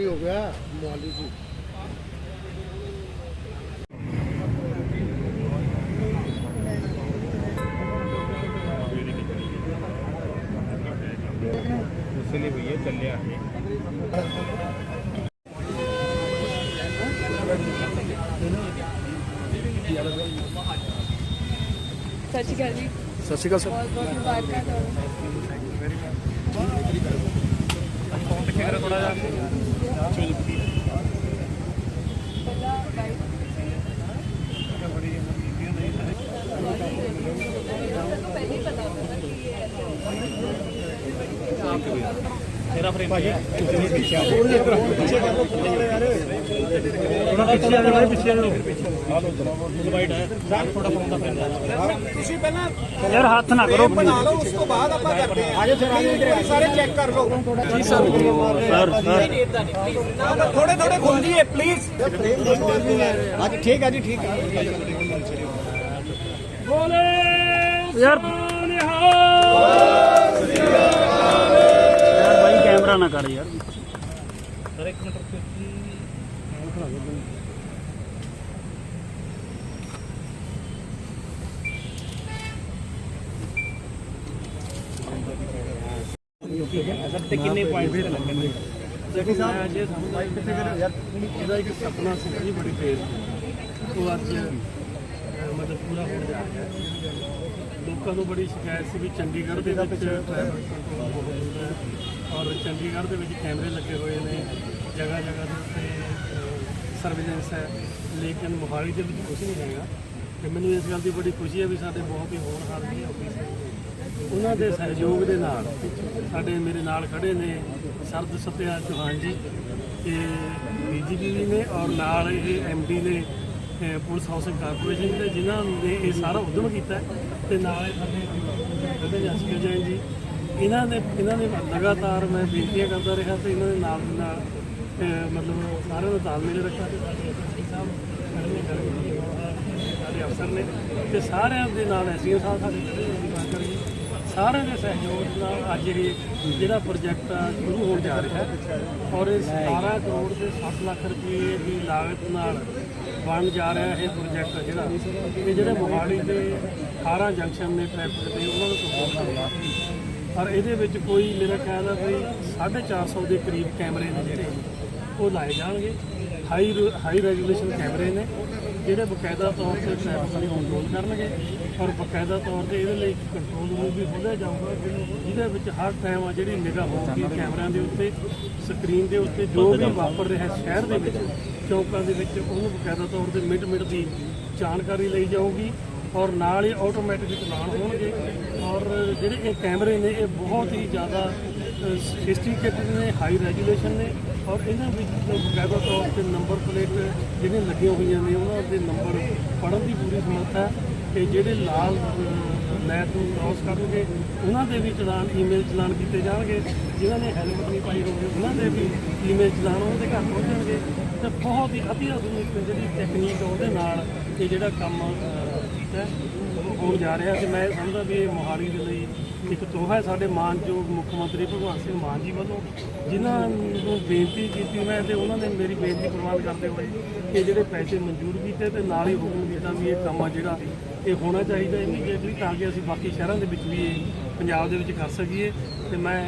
ਵੀ ਹੋ ਗਿਆ ਮੋਹਾਲੀ ਜੀ ਉਸੇ ਲਈ ਭਈਆ ਚੱਲਿਆ ਸਤਿ ਸ਼੍ਰੀ ਅਕਾਲ ਜੀ ਸਤਿ ਸ਼੍ਰੀ ਅਕਾਲ ਸਰ ਬਹੁਤ ਬਹੁਤ ਮੁਬਾਰਕਾਂ ਤੁਹਾਨੂੰ ਪਹਿਲਾਂ ਬਾਈ ਪਹਿਲੇ ਪਤਾ ਹੁੰਦਾ ਕਿ ਇਹ ਯਾਰ ਹੱਥ ਨਾ ਕਰੋ ਬਣਾ ਲਓ ਉਸ ਤੋਂ ਬਾਅਦ ਆਪਾਂ ਕਰਦੇ ਹਾਂ ਆਜੋ ਸਰ ਆਜੋ ਸਾਰੇ ਚੈੱਕ ਕਰ ਲਓ ਜੀ ਸਰ ਸਰ ਸਰ ਥੋੜੇ ਥੋੜੇ ਖੁੱਲ ਜੀਏ ਪਲੀਜ਼ ਹਾਂਜੀ ਠੀਕ ਹੈ ਜੀ ਠੀਕ ਹੈ ਯਾਰ ਯਾਰ ਬਾਈ ਕੈਮਰਾ ਨਾ ਕਰ ਯਾਰ ਤੇ ਕਿੰਨੇ ਪੁਆਇੰਟ ਤੇ ਲੱਗਣਗੇ ਦੇਖੋ ਸਾਹਿਬ ਜੇ ਸਾਨੂੰ ਲਾਈਫ ਕਿਤੇ ਫਿਰ ਯਾਰ ਇਹਦਾ ਇੱਕ ਸੁਪਨਾ ਸੀ ਜੀ ਬੜੀ ਫੇਰ ਉਹ ਅੱਜ ਅਹ, ਮਤਲਬ ਪੂਰਾ ਹੋ ਜਾ ਰਿਹਾ ਲੋਕਾਂ ਤੋਂ ਬੜੀ ਸ਼ਿਕਾਇਤ ਸੀ ਵੀ ਚੰਡੀਗੜ੍ਹ ਦੇ ਵਿੱਚ ਟ੍ਰੈਫਿਕ ਕੰਟਰੋਲ ਬਹੁਤ ਹੁੰਦਾ ਹੈ ਔਰ ਚੰਡੀਗੜ੍ਹ ਦੇ ਵਿੱਚ ਕੈਮਰੇ ਲੱਗੇ ਹੋਏ ਨੇ, ਜਗ੍ਹਾ ਜਗ੍ਹਾ ਦੇ ਉੱਤੇ ਸਰਵੇਲੈਂਸ ਹੈ। ਲੇਕਿਨ ਮੋਹਾਲੀ ਦੇ ਵਿੱਚ ਕੁਝ ਨਹੀਂ ਹੈਗਾ। ਤੇ ਮੈਨੂੰ ਇਸ ਗੱਲ ਦੀ ਬੜੀ ਖੁਸ਼ੀ ਹੈ ਵੀ ਸਾਡੇ ਬਹੁਤ ਹੀ ਹੋਣਹਾਰ ਜੀ ਆਫਿਸ ਉਹਨਾਂ ਦੇ ਸਹਿਯੋਗ ਦੇ ਨਾਲ ਸਾਡੇ ਮੇਰੇ ਨਾਲ ਖੜੇ ਨੇ ਸਰਦ ਸਤਿਆ ਚੌਹਾਨ ਜੀ ਇਹ ਬੀਜੀਪੀ ਵੀ ਨੇ ਔਰ ਨਾਲ ਇਹ ਐਮਡੀ ਨੇ ਪੁਲਿਸ ਹਾਊਸਿੰਗ ਕਾਰਪੋਰੇਸ਼ਨ ਦੇ ਜਿਨ੍ਹਾਂ ਨੇ ਇਹ ਸਾਰਾ ਉਦਮ ਕੀਤਾ ਹੈ। ਤੇ ਨਾਲ ਸਾਡੇ ਗਗਨ ਜਸਕਰ ਜੈਨ ਜੀ ਇਹਨਾਂ ਦੇ ਇਹਨਾਂ ਦੇ ਲਗਾਤਾਰ ਮੈਂ ਬੇਨਤੀਆਂ ਕਰਦਾ ਰਿਹਾ ਤੇ ਇਹਨਾਂ ਦੇ ਨਾਲ ਦੀ ਨਾਲ ਮਤਲਬ ਸਾਰਿਆਂ ਦਾ ਤਾਲਮੇਲ ਰੱਖਿਆ ਤੇ ਸਾਡੇ ਐਸਪੀ ਸਾਹਿਬ ਸਾਡੇ ਅਫਸਰ ਨੇ ਤੇ ਸਾਰਿਆਂ ਦੇ ਨਾਲ ਐਸਪੀ ਸਾਹਿਬ ਸਾਡੇ ਖੜੇ ਨੇ ਸਾਰਿਆਂ ਦੇ ਸਹਿਯੋਗ ਨਾਲ ਅੱਜ ਇਹ ਜਿਹੜਾ ਪ੍ਰੋਜੈਕਟ ਆ ਸ਼ੁਰੂ ਹੋਣ ਜਾ ਰਿਹਾ ਹੈ ਔਰ ਇਹ 17 ਕਰੋੜ ਦੇ 7 ਲੱਖ ਰੁਪਏ ਦੀ ਲਾਗਤ ਨਾਲ ਬਣ ਜਾ ਰਿਹਾ ਇਹ ਪ੍ਰੋਜੈਕਟ ਜਿਹੜਾ। ਇਹ ਜਿਹੜੇ ਮੋਹਾਲੀ ਦੇ 18 ਜੰਕਸ਼ਨ ਨੇ ਟ੍ਰੈਫਿਕ ਦੇ, ਉਹਨਾਂ ਨੂੰ ਸਪੋਰਟ ਕਰੇਗਾ ਪਰ ਇਹਦੇ ਵਿੱਚ ਕੋਈ ਮੇਰਾ ਖਿਆਲ ਹੈ ਵੀ 450 ਦੇ ਕਰੀਬ ਕੈਮਰੇ ਨੇ ਜਿਹੜੇ ਉਹ ਲਾਏ ਜਾਣਗੇ। ਹਾਈ ਹਾਈ ਰੈਜ਼ੋਲੂਸ਼ਨ ਕੈਮਰੇ ਨੇ, ਜਿਹੜੇ ਬਕਾਇਦਾ ਤੌਰ ਤੇ ਟ੍ਰੈਫਿਕ ਨੂੰ ਕੰਟਰੋਲ ਕਰਨਗੇ ਔਰ ਬਕਾਇਦਾ ਤੌਰ ਤੇ ਇਹਦੇ ਲਈ ਕੰਟਰੋਲ ਰੂਮ ਵੀ ਖੋਲ੍ਹਿਆ ਜਾਊਗਾ ਜਿਹਦੇ ਵਿੱਚ ਹਰ ਟਾਈਮ ਆ ਜਿਹੜੀ ਨਿਗਾਹ ਹੋਊਗੀ ਕੈਮਰਿਆਂ ਦੇ ਉੱਤੇ ਸਕਰੀਨ ਦੇ ਉੱਤੇ, ਜੋ ਵੀ ਵਾਪਰ ਰਿਹਾ ਸ਼ਹਿਰ ਦੇ ਵਿੱਚ, ਚੌਕਾਂ ਦੇ ਵਿੱਚ, ਉਹਨੂੰ ਬਕਾਇਦਾ ਤੌਰ ਤੇ ਮਿੰਟ ਮਿੰਟ ਦੀ ਜਾਣਕਾਰੀ ਲਈ ਜਾਊਗੀ। ਔਰ ਨਾਲ ਹੀ ਆਟੋਮੈਟਿਕ ਚਲਾਨ ਹੋਣਗੇ। ਔਰ ਜਿਹੜੇ ਇਹ ਕੈਮਰੇ ਨੇ, ਇਹ ਬਹੁਤ ਹੀ ਜ਼ਿਆਦਾ ਸਫਿਸਟੀਕੇਟਡ ਨੇ ਹਾਈ ਰੈਜੂਲੇਸ਼ਨ ਨੇ। ਔਰ ਇਹਨਾਂ ਵਿੱਚ ਬਕਾਇਦਾ ਤੌਰ ਤੇ ਨੰਬਰ ਪਲੇਟ ਜਿਹੜੀਆਂ ਲੱਗੀਆਂ ਹੋਈਆਂ ਨੇ, ਉਹਨਾਂ ਦੇ ਨੰਬਰ ਪੜਨ ਦੀ ਪੂਰੀ ਸਮਰੱਥਾ ਹੈ। ਤੇ ਜਿਹੜੇ ਲਾਲ ਲੈਟ ਨੂੰ ਕ੍ਰਾਸ ਕਰਨਗੇ, ਉਹਨਾਂ ਦੇ ਵੀ ਚਲਾਨ ਈਮੇਲ ਚਲਾਨ ਕੀਤੇ ਜਾਣਗੇ। ਜਿਨ੍ਹਾਂ ਨੇ ਹੈਲਮਟ ਨਹੀਂ ਪਾਈ ਹੋਵੇ, ਉਹਨਾਂ ਦੇ ਵੀ ਈਮੇਲ ਚਲਾਨ ਉਹਨਾਂ ਦੇ ਘਰ ਪਹੁੰਚਣਗੇ ਤੇ ਬਹੁਤ ਹੀ ਅਤੀ ਆਧੁਨਿਕ ਜਿਹੜੀ ਟੈਕਨੀਕ ਉਹਦੇ ਨਾਲ ਇਹ ਜਿਹੜਾ ਕੰਮ ਅਹ, ਹੋਣ ਜਾ ਰਿਹਾ ਤੇ ਮੈਂ ਸਮਝਦਾ ਵੀ ਇਹ ਮੋਹਾਲੀ ਦੇ ਲਈ ਇੱਕ ਤੋਹਫਾ ਹੈ। ਸਾਡੇ ਮਾਨਯੋਗ ਮੁੱਖ ਮੰਤਰੀ ਭਗਵੰਤ ਸਿੰਘ ਮਾਨ ਜੀ ਵੱਲੋਂ ਜਿਨ੍ਹਾਂ ਨੂੰ ਬੇਨਤੀ ਕੀਤੀ ਮੈਂ ਤੇ ਉਹਨਾਂ ਨੇ ਮੇਰੀ ਬੇਨਤੀ ਪ੍ਰਵਾਨ ਕਰਦੇ ਹੋਏ ਕਿ ਜਿਹੜੇ ਪੈਸੇ ਮਨਜ਼ੂਰ ਕੀਤੇ ਤੇ ਨਾਲ ਹੀ ਹੁਕਮ ਕੀਤਾ ਵੀ ਇਹ ਕੰਮ ਆ ਜਿਹੜਾ ਇਹ ਹੋਣਾ ਚਾਹੀਦਾ ਇਮੀਡੀਏਟਲੀ ਤਾਂ ਕਿ ਅਸੀਂ ਬਾਕੀ ਸ਼ਹਿਰਾਂ ਦੇ ਵਿੱਚ ਵੀ ਇਹ ਪੰਜਾਬ ਦੇ ਵਿੱਚ ਕਰ ਸਕੀਏ ਤੇ ਮੈਂ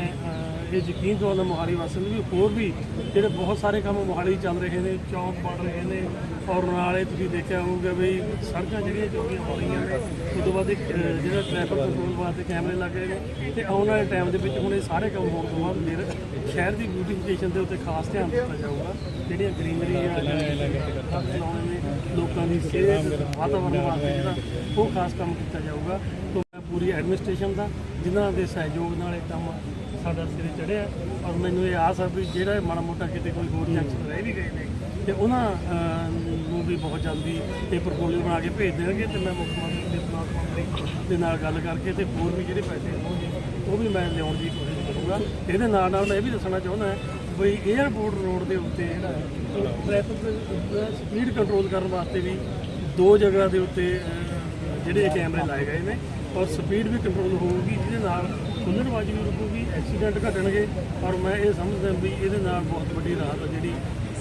ਇਹ ਯਕੀਨ ਦਵਾਉਂਦਾ ਮੋਹਾਲੀ ਵਾਸੀਆਂ ਨੂੰ ਵੀ ਹੋਰ ਵੀ ਜਿਹੜੇ ਬਹੁਤ ਸਾਰੇ ਕੰਮ ਮੋਹਾਲੀ ਚੱਲ ਰਹੇ ਨੇ ਚੌਂਕ ਬਣ ਰਹੇ ਨੇ ਔਰ ਨਾਲੇ ਤੁਸੀਂ ਦੇਖਿਆ ਹੋਊਗਾ ਵੀ ਸੜਕਾਂ ਜਿਹੜੀਆਂ ਚੌੜੀਆਂ ਹੋ ਰਹੀਆਂ ਨੇ ਉਸ ਤੋਂ ਬਾਅਦ ਇੱਕ, ਜਿਹੜਾ ਟ੍ਰੈਫਿਕ ਕੰਟਰੋਲ ਵਾਸਤੇ ਕੈਮਰੇ ਲੱਗੇ ਨੇ ਤੇ ਆਉਣ ਵਾਲੇ ਟਾਈਮ ਦੇ ਵਿੱਚ ਹੁਣ ਇਹ ਸਾਰੇ ਕੰਮ ਹੋਣ ਤੋਂ ਬਾਅਦ ਫਿਰ ਸ਼ਹਿਰ ਦੀ ਬਿਊਟੀਫਿਕੇਸ਼ਨ ਦੇ ਉੱਤੇ ਖਾਸ ਧਿਆਨ ਦਿੱਤਾ ਜਾਊਗਾ। ਜਿਹੜੀਆਂ ਗ੍ਰੀਨਰੀ ਆ ਲਾਉਣੇ ਨੇ ਲੋਕਾਂ ਦੀ ਸਿਹਤ ਵਾਤਾਵਰਣ ਵਾਸਤੇ ਜਿਹੜਾ ਉਹ ਖਾਸ ਕੰਮ ਕੀਤਾ ਜਾਊਗਾ। ਤੋਂ ਪੂਰੀ ਐਡਮਿਨਿਸਟ੍ਰੇਸ਼ਨ ਦਾ ਜਿਨ੍ਹਾਂ ਦੇ ਸਹਿਯੋਗ ਨਾਲ ਇਹ ਕੰਮ ਸਾਡਾ ਸਿਰੇ ਚੜਿਆ। ਔਰ ਮੈਨੂੰ ਇਹ ਆਸ ਆ ਵੀ ਜਿਹੜਾ ਮਾੜਾ ਮੋਟਾ ਕਿਤੇ ਕੋਈ ਹੋਰ ਜੰਕਸ਼ਨ ਰਹਿ ਵੀ ਗਏ ਨੇ ਤੇ ਉਹਨਾਂ ਨੂੰ ਵੀ ਬਹੁਤ ਜਲਦੀ ਇਹ ਪ੍ਰਪੋਜ਼ਲ ਬਣਾ ਕੇ ਭੇਜ ਦੇਣਗੇ ਤੇ ਮੈਂ ਮੁੱਖ ਮੰਤਰੀ ਦੇ ਪ੍ਰਾਂਤ ਮੰਤਰੀ ਦੇ ਨਾਲ ਗੱਲ ਕਰਕੇ ਤੇ ਹੋਰ ਵੀ ਜਿਹੜੇ ਪੈਸੇ ਹੋਣਗੇ, ਉਹ ਵੀ ਮੈਂ ਲਿਆਉਣ ਦੀ ਕੋਸ਼ਿਸ਼ ਕਰੂੰਗਾ। ਇਹਦੇ ਨਾਲ ਨਾਲ ਮੈਂ ਇਹ ਵੀ ਦੱਸਣਾ ਚਾਹੁੰਦਾ ਵੀ 에ਅਰਪੋਰਟ ਰੋਡ ਦੇ ਉੱਤੇ ਜਿਹੜਾ ਟ੍ਰੈਫਿਕ ਸਪੀਡ ਕੰਟਰੋਲ ਕਰਨ ਵਾਸਤੇ ਵੀ ਦੋ ਜਗ੍ਹਾ ਦੇ ਉੱਤੇ ਜਿਹੜੇ ਇਹ ਕੈਮਰੇ ਲਾਏ ਗਏ ਨੇ। ਔਰ ਸਪੀਡ ਵੀ ਕੰਟਰੋਲ ਹੋਊਗੀ, ਜਿਹਦੇ ਨਾਲ ਖੁੱਲਣਬਾਜ਼ੀ ਵੀ ਰੁਕੂਗੀ ਐਕਸੀਡੈਂਟ ਘਟਣਗੇ ਔਰ ਮੈਂ ਇਹ ਸਮਝਦਾ ਵੀ ਇਹਦੇ ਨਾਲ ਬਹੁਤ ਵੱਡੀ ਰਾਹਤ ਆ ਜਿਹੜੀ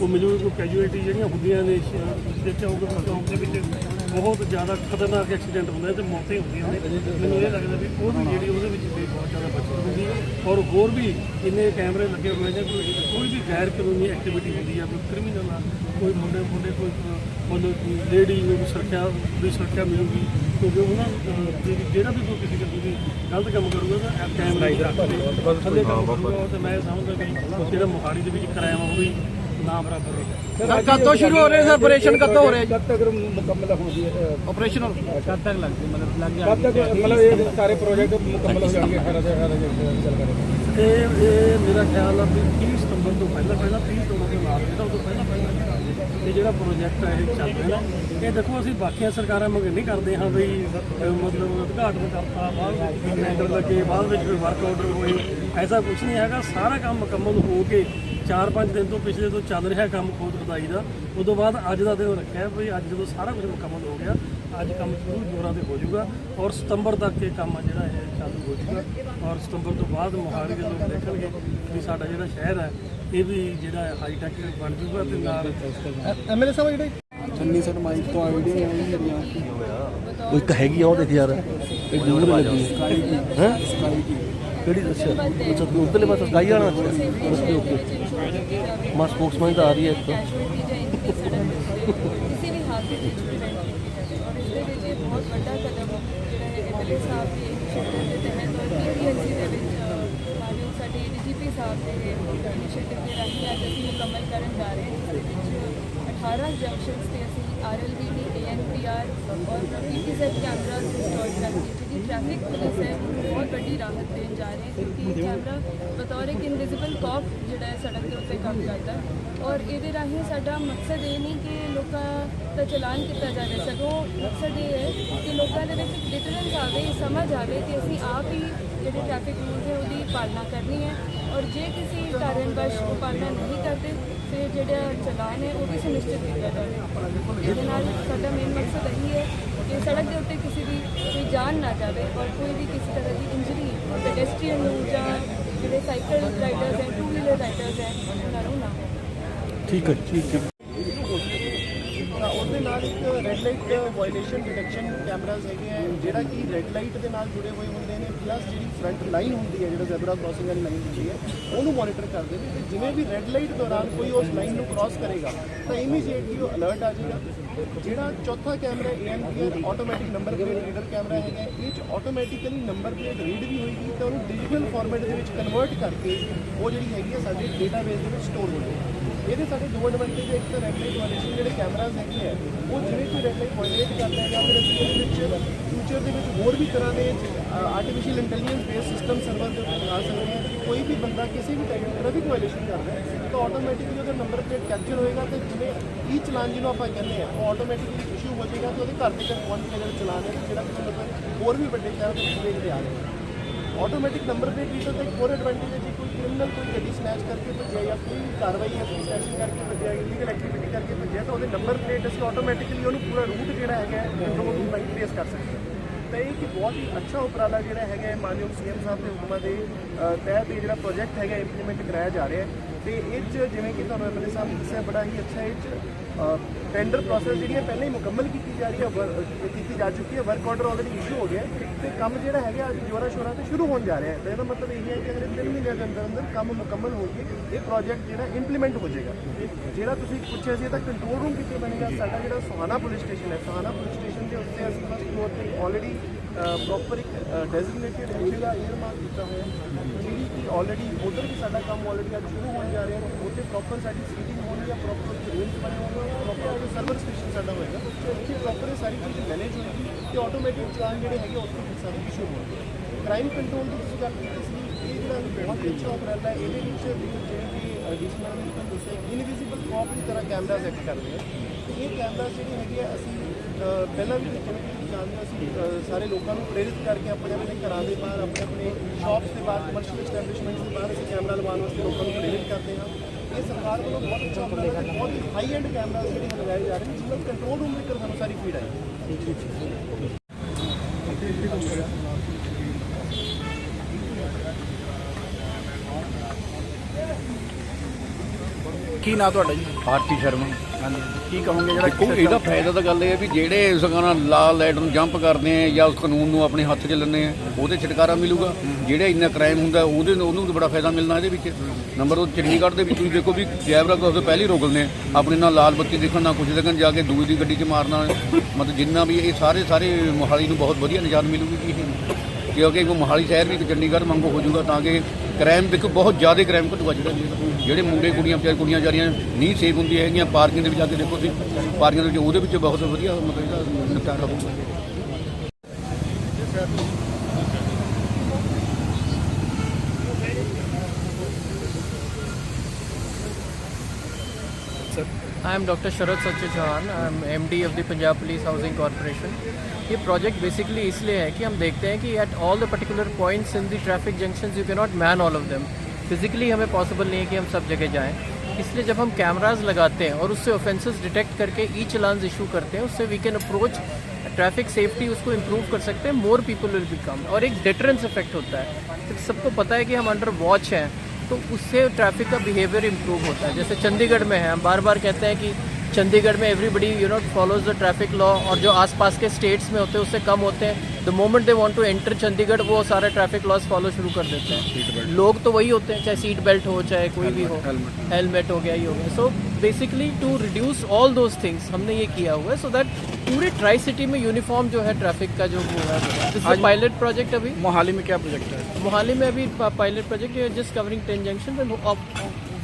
ਉਹ ਮਿਲੂਗੀ ਕੋਈ ਕੈਜੂਅਲਟੀ ਜਿਹੜੀਆਂ ਹੁੰਦੀਆਂ ਨੇ ਸ਼- ਦੇਖਿਆ ਹੋਊਗਾ ਚੌਂਕ ਦੇ ਵਿੱਚ। ਬਹੁਤ ਜ਼ਿਆਦਾ ਖਤਰਨਾਕ ਐਕਸੀਡੈਂਟ ਹੁੰਦੇ ਤੇ ਮੌਤਾਂ ਹੁੰਦੀਆਂ ਨੇ। ਮੈਨੂੰ ਇਹ ਲੱਗਦਾ ਵੀ ਉਹ ਵੀ ਜਿਹੜੀ ਉਹਦੇ ਵਿੱਚ ਵੀ ਬਹੁਤ ਜ਼ਿਆਦਾ ਬਚਤ ਹੋਊਗੀ ਔਰ ਹੋਰ ਵੀ ਇੰਨੇ ਕੈਮਰੇ ਲੱਗੇ ਹੋਏ ਨੇ ਕੋਈ ਕੋਈ ਵੀ ਗੈਰ ਕਾਨੂੰਨੀ ਐਕਟੀਵਿਟੀ ਹੁੰਦੀ ਆ, ਕੋਈ ਕ੍ਰਿਮੀਨਲ ਆ, ਕੋਈ ਮੁੰਡੇ ਮੁੰਡੇ, ਕੋਈ, ਮਤਲਬ ਲੇਡੀ ਨੂੰ ਸੁਰੱਖਿਆ ਦੀ ਸੁਰੱਖਿਆ ਮਿਲੂਗੀ। ਕਿਉਂਕਿ ਉਹਨਾਂ ਜਿਹੜਾ ਵੀ ਕੋਈ ਕਿਸੇ ਕਿਸੇ ਦੀ ਗਲਤ ਕੰਮ ਕਰੂਗਾ ਤਾਂ ਇਹ ਕੈਮਰੇ ਥੱਲੇ ਕੰਮ ਕਰੂਗਾ ਤੇ ਮੈਂ ਸਮਝਦਾ ਕਿ ਜਿਹੜਾ ਮੋਹਾਲੀ ਦੇ ਵਿੱਚ ਕ੍ਰਾਈਮ ਉਹ ਨਾਮ ਬਰਾਬਰ ਸਰ ਕਦ ਸ਼ੁਰੂ ਹੋ ਰਹੇ ਸਰ? ਆਪਰੇਸ਼ਨ ਕਦ ਹੋ ਰਿਹਾ ਕਦ ਤੱਕ ਮੁਕੰਮਲ ਹੋਣਗੇ ਆਪਰੇਸ਼ਨ ਕਦ ਤੱਕ ਲੱਗਦੀ ਮਤਲਬ ਲੱਗ ਜਾਣਗੇ। ਕਦ ਤੱਕ ਮਤਲਬ ਇਹ ਸਾਰੇ ਪ੍ਰੋਜੈਕਟ ਮੁਕੰਮਲ ਹੋ ਜਾਣਗੇ ਹਰ ਹਰ ਹਰ ਚੱਲ ਕਰੇਗਾ ਇਹ ਇਹ ਮੇਰਾ ਖਿਆਲ ਆ ਵੀ 30 ਸਤੰਬਰ ਤੋਂ ਪਹਿਲਾਂ ਪਹਿਲਾਂ 30 ਤੋਂ ਬਾਅਦ ਮਾਰ ਦੇਣਾ ਉਦੋਂ ਪਹਿਲਾਂ ਪਹਿਲਾਂ ਇਹ ਜਿਹੜਾ ਪ੍ਰੋਜੈਕਟ ਹੈ ਇਹ ਚੱਲ ਰਿਹਾ ਇਹ ਦੇਖੋ, ਅਸੀਂ ਬਾਕੀਆਂ ਸਰਕਾਰਾਂ ਮੰਗ ਨਹੀਂ ਕਰਦੇ ਹਾਂ ਵੀ ਮਤਲਬ ਉਦਘਾਟਨ ਕਰਤਾ, ਬਾਅਦ ਵਿੱਚ ਟੈਂਡਰ ਲੱਗੇ, ਬਾਅਦ ਵਿੱਚ ਕੋਈ ਵਰਕ ਆਰਡਰ ਹੋਏ। ਐਸਾ ਕੁਝ ਨਹੀਂ ਹੈਗਾ। ਸਾਰਾ ਕੰਮ ਮੁਕੰਮਲ ਹੋ ਕੇ 4-5 ਦਿਨ ਤੋਂ ਪਿਛਲੇ ਤੋਂ ਚੱਲ ਰਿਹਾ ਕੰਮ ਖੋਦ ਖੁਦਾਈ ਦਾ। ਉਦੋਂ ਬਾਅਦ ਅੱਜ ਦਾ ਦਿਨ ਰੱਖਿਆ ਵੀ ਅੱਜ ਜਦੋਂ ਸਾਰਾ ਕੁਝ ਮੁਕੰਮਲ ਹੋ ਗਿਆ, ਅੱਜ ਕੰਮ ਸ਼ੁਰੂ ਜੋਰਾਂ ਤੇ ਹੋ ਜਾਊਗਾ। ਔਰ ਸਤੰਬਰ ਤੱਕ ਇਹ ਕੰਮ ਜਿਹੜਾ ਹੈ ਚਾਲੂ ਹੋ ਜਾਊਗਾ। ਔਰ ਸਤੰਬਰ ਤੋਂ ਬਾਅਦ ਮੋਹਾਲੀ ਦੇ ਲੋਕ ਦੇਖਣਗੇ ਵੀ ਸਾਡਾ ਜਿਹੜਾ ਸ਼ਹਿਰ ਹੈ ਇਹ ਵੀ ਜਿਹੜਾ ਹਾਈ ਟੈਕ ਬਣ ਜੂਗਾ ਤੇ ਨਾਲ ਐਮਐਲਏ ਸਾਹਿਬ ਜਿਹੜੇ? ਚੰਨੀ ਸਰ ਮਾਈਕ ਤੋਂ ਆਈਡੀਆ ਆਈ ਮੇਰੀਆਂ ਕੀ ਹੋਇਆ ਉਹ ਇੱਕ ਉਹ ਦੇਖ ਯਾਰ। ਇਹ ਗੂਗਲ ਤੇ ਲੱਗੀ ਹੈ? ਕਿਹੜੀ? ਅੱਛਾ। ਅੱਛਾ ਤੂੰ ਉੱਤਲੇ ਪਾਸ ਸਕਾਈ ਵਾਲਾ? ਅੱਛਾ ਓਕੇ ਮਾ ਸਪੋਕਸਮੈਨ ਤਾਂ ਆ ਰਹੀ ਹੈ ਇੱਕ। ਡੀਜੀਪੀ ਸਾਹਿਬ ਦੇ ਇਨੀਸ਼ੀਏਟਿਵ ਦੇ ਰਾਹੀਂ ਅੱਜ ਅਸੀਂ ਮੁਕੰਮਲ ਕਰਨ ਜਾ ਰਹੇ ਹਾਂ ਜਿਸ ਦੇ ਵਿੱਚ 18 ਜੰਕਸ਼ਨਸ ਤੇ ਅਸੀਂ ਆਰਐਲਬੀਡੀ ਏਐਨਪੀਆਰ ਔਰ ਪੀਪੀਜ਼ੈਡ ਕੈਮਰਾਸ ਇੰਸਟਾਲ ਕਰਕੇ ਜਿਹੜੀ ਟ੍ਰੈਫਿਕ ਪੁਲਿਸ ਹੈ ਉਹਨੂੰ ਬਹੁਤ ਵੱਡੀ ਰਾਹਤ ਦੇਣ ਜਾ ਰਹੇ ਹਾਂ ਕਿਉਂਕਿ ਇਹ ਕੈਮਰਾ ਬਤੌਰ ਇੱਕ ਇਨਵਿਜ਼ੀਬਲ ਕੌਪ ਜਿਹੜਾ ਹੈ ਸੜਕ ਦੇ ਉੱਤੇ ਕੰਮ ਕਰਦਾ ਹੈ ਔਰ ਇਹਦੇ ਰਾਹੀਂ ਸਾਡਾ ਮਕਸਦ ਇਹ ਨਹੀਂ ਕਿ ਲੋਕਾਂ ਦਾ ਚਲਾਨ ਕੀਤਾ ਜਾਵੇ ਸਗੋਂ ਮਕਸਦ ਇਹ ਹੈ ਕਿ ਲੋਕਾਂ ਦੇ ਵਿੱਚ ਡਿਟਰੈਂਸ ਆਵੇ ਸਮਝ ਆਵੇ ਕਿ ਅਸੀਂ ਆਪ ਹੀ ਜਿਹੜੇ ਟ੍ਰੈਫਿਕ ਰੂਲਸ ਹੈ, ਉਹਦੀ ਪਾਲਣਾ ਕਰਨੀ ਹੈ। ਔਰ ਜੇ ਕਿਸੇ ਕਾਰਨਵਸ਼ ਉਹ ਪਾਲਣਾ ਨਹੀਂ ਕਰਦੇ ਤੇ ਜਿਹੜਾ ਚਲਾਨ ਹੈ, ਉਹ ਵੀ ਸੁਨਿਸ਼ਚਿਤ ਕੀਤਾ ਜਾਵੇ ਇਹਦੇ ਨਾਲ ਸਾਡਾ ਮੇਨ ਮਕਸਦ ਇਹੀ ਹੈ ਕਿ ਸੜਕ ਦੇ ਉੱਤੇ ਕਿਸੇ ਦੀ ਕੋਈ ਜਾਨ ਨਾ ਜਾਵੇ ਔਰ ਕੋਈ ਵੀ ਕਿਸੇ ਤਰ੍ਹਾਂ ਦੀ ਇੰਜਰੀ ਪੈਡੈਸਟਰੀਅਨ ਨੂੰ ਜਾਂ ਜਿਹੜੇ ਸਾਈਕਲ ਰਾਈਡਰਸ ਹੈ ਟੂ ਵੀਲਰ ਰਾਈਡਰਸ ਹੈ, ਉਹਨਾਂ ਨੂੰ ਨਾ ਠੀਕ ਹੈ ਠੀਕ ਹੈ। ਨਾਲ ਇੱਕ red light violation detection cameras ਹੈਗੇ ਆ, ਜਿਹੜਾ ਕਿ ਰੈੱਡ ਲਾਈਟ ਦੇ ਨਾਲ ਜੁੜੇ ਹੋਏ ਹੁੰਦੇ ਨੇ ਪਲੱਸ ਜਿਹੜੀ ਫਰੰਟ ਲਾਈਨ ਹੁੰਦੀ ਹੈ, ਜਿਹੜਾ ਜ਼ੈਬਰਾ ਕ੍ਰਾਸਿੰਗ ਵਾਲੀ ਲਾਈਨ ਹੁੰਦੀ ਹੈ, ਉਹਨੂੰ ਮੋਨੀਟਰ ਕਰਦੇ ਨੇ। ਤੇ ਜਿਵੇਂ ਵੀ ਰੈੱਡ ਲਾਈਟ ਦੌਰਾਨ ਕੋਈ ਉਸ ਲਾਈਨ ਨੂੰ ਕ੍ਰਾਸ ਕਰੇਗਾ, ਤਾਂ ਇਮੀਡੀਏਟਲੀ ਉਹ ਅਲਰਟ ਆ ਜਾਏਗਾ। ਜਿਹੜਾ ਚੌਥਾ camera ANPR automatic number plate reader camera ਹੈਗਾ ਇਹ ਚ ਆਟੋਮੈਟਿਕਲੀ ਨੰਬਰ ਪਲੇਟ ਰੀਡ ਵੀ ਹੋਏਗੀ ਤਾਂ ਉਹਨੂੰ ਡਿਜੀਟਲ ਫਾਰਮੈਟ ਦੇ ਵਿੱਚ ਕਨਵਰਟ ਕਰਕੇ ਉਹ ਜਿਹੜੀ ਹੈਗੀ ਹੈ ਸਾਡੇ ਡੇਟਾਬੇਸ ਦੇ ਵਿੱਚ ਸਟੋਰ ਹੋ ਜਾਏਗੀ। ਇਹਦੇ ਸਾਡੇ ਦੋ ਐਡਵਾਂਟੇਜ ਹੈ, ਇੱਕ ਤਾਂ ਰੈਡ ਲਾਈਟ ਵਾਇਲੇਸ਼ਨ ਜਿਹੜੇ ਕੈਮਰਾਜ਼ ਹੈਗੇ ਆ ਉਹ ਜਿਵੇਂ ਕੋਈ ਰੈਡ ਲਾਈਟ ਵਾਇਲੇਟ ਕਰਦਾ ਹੈ ਜਾਂ ਫਿਰ ਅਸੀਂ ਇਹਦੇ ਵਿੱਚ ਫਿਊਚਰ ਦੇ ਵਿੱਚ ਹੋਰ ਵੀ ਤਰ੍ਹਾਂ ਦੇ artificial intelligence base system server ਦੇ ਉੱਤੇ ਲਗਾ ਸਕਦੇ ਹਾਂ। ਕਿ ਕੋਈ ਵੀ ਬੰਦਾ ਕਿਸੇ ਵੀ ਟਾਈਪ ਦਾ ਟ੍ਰੈਫਿਕ ਵਾਇਲੇਸ਼ਨ ਕਰਦਾ ਹੈ, ਤਾਂ ਆਟੋਮੈਟਿਕਲੀ ਉਹਦਾ ਨੰਬਰ ਪਲੇਟ ਕੈਪਚਰ ਹੋਏਗਾ ਤੇ ਜਿਵੇਂ ਈ ਚਲਾਨ ਜਿਹਨੂੰ ਆਪਾਂ ਕਹਿੰਦੇ ਆ ਉਹ ਆਟੋਮੈਟਿਕਲੀ ਇਸ਼ੂ ਹੋ ਜਾਏਗਾ ਤੇ ਉਹਦੇ ਘਰ ਦੇ ਤੱਕ ਪਹੁੰਚ ਕੇ ਜਿਹੜਾ ਚਲਾਨ ਹੈ, ਜਿਹੜਾ ਕਿ ਮਤਲਬ ਹੋਰ ਵੀ ਵੱਡੇ ਸ਼ਹਿਰ ਦੇ ਵਿੱਚ ਦੇਖਦੇ ਆ ਰਹੇ ਆਟੋਮੈਟਿਕ ਨੰਬਰ ਪਲੇਟ ਰੀਡਰ ਦਾ ਇੱਕ ਹੋਰ ਐਡਵਾਂਟੇਜ ਹੈ, ਜੇ ਕੋਈ ਕ੍ਰਿਮੀਨਲ ਕੋਈ ਗੱਡੀ ਸਨੈਚ ਕਰਕੇ ਭੱਜਿਆ ਜਾਂ ਕੋਈ ਕਾਰਵਾਈ ਹੈ ਕੋਈ ਸਨੈਚਿੰਗ ਕਰਕੇ ਭੱਜਿਆ ਇਲੀਗਲ ਐਕਟੀਵਿਟੀ ਕਰਕੇ ਭੱਜਿਆ, ਤਾਂ ਉਹਦੇ ਨੰਬਰ ਪਲੇਟ ਅਸੀਂ ਆਟੋਮੈਟਿਕਲੀ ਉਹਨੂੰ ਪੂਰਾ ਰੂਟ ਜਿਹੜਾ ਹੈਗਾ ਕੰਟਰੋਲ ਰੂਮ ਰਾਹੀਂ ਕਰ ਸਕਦੇ ਹਾਂ। ਤਾਂ ਇਹ ਕਿ ਬਹੁਤ ਹੀ ਅੱਛਾ ਉਪਰਾਲਾ ਜਿਹੜਾ ਹੈਗਾ ਹੈ ਮਾਨਯੋਗ ਸੀਐਮ ਸਾਹਿਬ ਦੇ ਹੁਕਮਾਂ ਦੇ ਤਹਿਤ ਇਹ ਜਿਹੜਾ ਪ੍ਰੋਜੈਕਟ ਹੈਗਾ ਇੰਪਲੀਮੈਂਟ ਕਰਾਇਆ ਜਾ ਰਿਹਾ ਹੈ। ਤੇ ਇਹ 'ਚ ਜਿਵੇਂ ਕਿ ਤੁਹਾਨੂੰ ਐਮਐਲਏ ਸਾਹਿਬ ਨੇ ਦੱਸਿਆ, ਬੜਾ ਹੀ ਅੱਛਾ ਇਹ 'ਚ ਟੈਂਡਰ ਪ੍ਰੋਸੈਸ ਜਿਹੜੀ ਹੈ, ਪਹਿਲਾਂ ਹੀ ਮੁਕੰਮਲ ਕੀਤੀ ਜਾ ਰਹੀ ਹੈ ਵਰ- ਕੀਤੀ ਜਾ ਚੁੱਕੀ ਹੈ ਵਰਕ ਆਰਡਰ ਆਲਰੇਡੀ ਇਸ਼ੂ ਹੋ ਗਿਆ ਹੈ। ਤੇ ਕੰਮ ਜਿਹੜਾ ਹੈਗਾ, ਅੱਜ ਜੋਰਾ ਸ਼ੋਰਾ ਤੇ ਸ਼ੁਰੂ ਹੋਣ ਜਾ ਰਿਹਾ ਹੈ। ਤਾਂ ਇਹਦਾ ਮਤਲਬ ਇਹ ਹੈ ਕਿ ਅਗਲੇ 3 ਮਹੀਨਿਆਂ ਦੇ ਅੰਦਰ ਅੰਦਰ ਕੰਮ ਮੁਕੰਮਲ ਹੋ ਕੇ ਇਹ ਪ੍ਰੋਜੈਕਟ ਜਿਹੜਾ ਇੰਪਲੀਮੈਂਟ ਹੋ ਜਾਏਗਾ। ਜਿਹੜਾ ਤੁਸੀਂ ਪੁੱਛਿਆ ਸੀ ਤਾਂ ਕੰਟਰੋਲ ਰੂਮ ਕਿੱਥੇ ਬਣੇਗਾ? ਸਾਡਾ ਜਿਹੜਾ ਸੁਹਾਣਾ ਪੁਲਿਸ ਸਟੇਸ਼ਨ ਹੈ, ਸੁਹਾਣਾ ਪੁਲਿਸ ਸਟੇਸ਼ਨ ਦੇ ਉੱਤੇ ਅਸੀਂ ਫਸਟ ਫਲੋਰ ਤੇ ਆਲਰੇਡੀ ਪ੍ਰੋਪਰ ਇੱਕ ਡੈਜ਼ਿਗਨੇਟਡ ਏਰੀਆ ਏਅਰਮਾਰਕ ਕੀਤਾ ਹੋਇਆ। ਆਲਰੇਡੀ ਉਧਰ ਵੀ ਸਾਡਾ ਕੰਮ ਆਲਰੇਡੀ ਅੱਜ ਸ਼ੁਰੂ ਹੋਣ ਜਾ ਰਿਹਾ। ਹੈ ਉੱਥੇ ਪ੍ਰੋਪਰ ਸਾਡੀ ਸੀਟਿੰਗ ਹੋਣੀ ਹੈ ਪ੍ਰੋਪਰ ਰੇਂਜ ਬਣੇ ਹੋਣਗੇ ਪ੍ਰੋਪਰ ਸਰਵਰ ਸਟੇਸ਼ਨ ਸਾਡਾ ਹੋਏਗਾ। ਉੱਥੇ ਪ੍ਰੋਪਰ ਸਾਰੀ ਚੀਜ਼ ਮੈਨੇਜ ਹੋਏਗੀ ਤੇ ਆਟੋਮੈਟਿਕ ਚਲਾਨ ਜਿਹੜੇ ਹੈਗੇ ਉੱਥੇ ਵੀ ਸਾਰੇ ਇਸ਼ੂ ਹੋਣਗੇ ਕ੍ਰਾਈਮ ਕੰਟਰੋਲ ਦੀ ਤੁਸੀਂ ਗੱਲ ਕੀਤੀ ਸੀ ਇਹ ਜਿਹੜਾ ਬਹੁਤ ਹੀ ਅੱਛਾ ਉਪਰਾਲਾ ਹੈ, ਇਹਦੇ ਵਿੱਚ ਜਿਹੜੇ ਵੀ ਡੀਸੀ ਮੈਡਮ ਨੇ ਤੁਹਾਨੂੰ ਦੱਸਿਆ ਇਨਵਿਜ਼ੀਬਲ ਕੌਪ ਦੀ ਤਰ੍ਹਾਂ ਕੈਮਰਾਜ਼ ਐਕਟ ਕਰਦੇ ਆ ਤੇ ਇਹ ਕੈਮਰਾਜ਼ ਜਿਹੜੇ ਹੈਗੇ ਆ, ਅਸੀਂ पहला भी सारे लोगों को प्रेरित करके अपने अपने घर के बाहर अपने अपने शॉप के बाहर कमर्शियल स्टैबलिशमेंट्स के बाहर अभी कैमरा लगाने वास्तव लोगों को प्रेरित करते हैं ये सरकार वालों बहुत अच्छा बन है बहुत ही हाई एंड कैमरा जो लगाए जा रहे हैं जिसमें कंट्रोल रूम में सू सारी फ़ीड आई की ना तो भारती शर्मा ਹਾਂਜੀ ਕੀ ਕਹੋਗੇ ਜਿਹੜਾ ਦੇਖੋ ਇਹਦਾ ਫਾਇਦਾ ਤਾਂ ਗੱਲ ਇਹ ਹੈ ਵੀ ਜਿਹੜੇ ਸਗਾਨਾ ਲਾਲ ਲਾਈਟ ਨੂੰ ਜੰਪ ਕਰਦੇ ਆ ਜਾਂ ਉਸ ਕਾਨੂੰਨ ਨੂੰ ਆਪਣੇ ਹੱਥ 'ਚ ਲੈਂਦੇ ਆ ਉਹਦੇ ਛੁਟਕਾਰਾ ਮਿਲੂਗਾ। ਜਿਹੜੇ ਇੰਨਾ ਕ੍ਰਾਈਮ ਹੁੰਦਾ ਉਹਦੇ ਉਹਨੂੰ ਤਾਂ ਬੜਾ ਫਾਇਦਾ ਮਿਲਣਾ ਇਹਦੇ ਵਿੱਚ। ਨੰਬਰ ਉਹ ਚੰਡੀਗੜ੍ਹ ਦੇ ਵਿੱਚ ਤੁਸੀਂ ਦੇਖੋ ਵੀ ਕੈਮਰਾ ਕੋਲ ਤੋਂ ਪਹਿਲੀ ਰੋਕ ਲੈਂਦੇ ਆਪਣੇ ਨਾਲ ਲਾਲ ਬੱਤੀ ਦੇਖਣ ਨਾਲ ਕੁਝ ਦੇਖਣ ਜਾ ਕੇ ਦੂਜੀ ਦੀ ਗੱਡੀ 'ਚ ਮਾਰਨਾ। ਮਤਲਬ ਜਿੰਨਾ ਵੀ ਇਹ ਸਾਰੇ ਸਾਰੇ ਮੋਹਾਲੀ ਨੂੰ ਬਹੁਤ ਵਧੀਆ ਨਿਜਾਤ ਮਿਲੂਗੀ ਜੀ। ਕਿਉਂਕਿ ਉਹ ਮੋਹਾਲੀ ਸ਼ਹਿਰ ਵੀ ਇੱਕ ਚੰਡੀਗੜ੍ਹ ਵਾਂਗੂ ਹੋ ਜਾਊਗਾ ਤਾਂ ਕਿ ਕ੍ਰਾਈਮ ਦੇਖੋ, ਬਹੁਤ ਜ਼ਿਆਦਾ ਕ੍ਰਾਈਮ ਘਟੂਗਾ ਜਿਹੜਾ ਜਿਹੜੇ ਮੁੰਡੇ, ਕੁੜੀਆਂ, ਵਿਚਾਰ, ਕੁੜੀਆਂ ਜਾਰੀਆਂ ਨਹੀਂ ਸੇਫ ਹੁੰਦੀਆਂ ਹੈਗੀਆਂ ਪਾਰਕਿੰਗ ਦੇ ਵਿੱਚ ਆ ਕੇ ਦੇਖੋ ਤੁਸੀਂ। ਪਾਰਕਿੰਗ ਦੇ ਵਿੱਚ ਉਹਦੇ ਵਿੱਚ ਬਹੁਤ ਵਧੀਆ ਮਤਲਬ ਇਹਦਾ ਨਿਪਟਾਰਾ ਹੋਊਗਾ। I am Dr. Sharad Satya Chauhan. एम am MD of the Punjab Police Housing Corporation. ये प्रोजेक्ट बेसिकली इसलिए है कि हम देखते हैं कि at all the particular points in the traffic junctions you can not man all of them physically हमें पॉसिबल नहीं है कि हम सब जगह जाएँ इसलिए जब हम कैमराज लगाते हैं और उससे ऑफेंसेस डिटेक्ट करके ई चलान्स इशू करते हैं, उससे we can approach traffic safety उसको इम्प्रूव कर सकते हैं मोर पीपल विल बिकम और एक डिटरेंस इफ़ेक्ट होता है तो सबको पता है कि हम अंडर वॉच हैं तो उससे ट्रैफ़िक का बिहेवियर इम्प्रूव होता है। जैसे चंडीगढ़ में है हम बार बार कहते हैं कि चंडीगढ़ में everybody you know follows the traffic law और जो आसपास के स्टेट्स में होते हैं उससे कम होते हैं। The moment they want to enter Chandigarh वो सारे ट्रैफ़िक लॉज फॉलो शुरू कर देते हैं। लोग तो वही होते हैं चाहे सीट बेल्ट हो चाहे कोई भी हो। हेलमेट हो गया ही हो गया। So basically to reduce all those things हमने ये किया हुआ है सो दैट पूरे ट्राई सिटी में यूनिफॉर्म जो है ट्रैफ़िक का जो वो है दिस पायलट प्रोजेक्ट अभी। मोहाली में क्या प्रोजेक्ट है? मोहाली में अभी pilot project just covering ten junction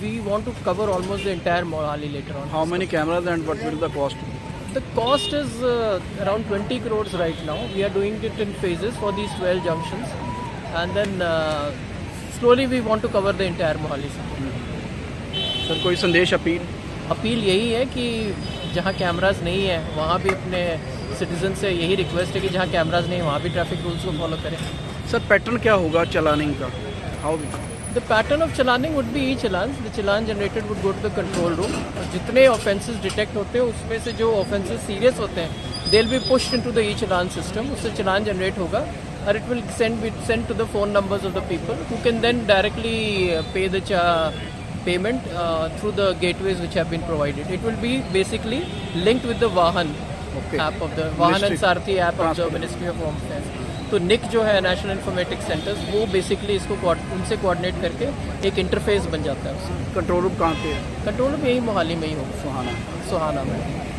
we want to cover almost the entire Mohali later on how many cameras and what will the cost The cost is uh, around 20 crores right now. We are doing it in phases for these 12 junctions, and then uh, slowly we want to cover the entire Mohali city. Sir कोई संदेश appeal? Appeal यही है कि जहाँ cameras नहीं है वहाँ भी अपने सिटीजन से यही रिक्वेस्ट है कि जहाँ कैमराज नहीं वहाँ भी ट्रैफ़िक रूल्स को फॉलो करें। सर पैटर्न क्या होगा चलानिंग का? How the pattern of challaning would be e challan the challan generated would go to the control room और जितने ऑफेंसेस डिटेक्ट होते हैं उसमें से जो ऑफेंसेस सीरियस होते हैं they be pushed into the e challan system उससे चलान जनरेट होगा और it will send be send to the phone numbers of the people who can then directly pay the payment uh, through the gateways which have been provided. It will be basically linked with the Vahan okay. app of the Vahan and Sarthi app of the Ministry of Home Affairs. तो NIC जो है national informatics centres वो basically इसको उनसे coordinate करके एक interface बन जाता है उसमें कंट्रोल रूम कहाँ पे है कंट्रोल रूम यही मोहाली में ही होगा सुहाना सुहाना में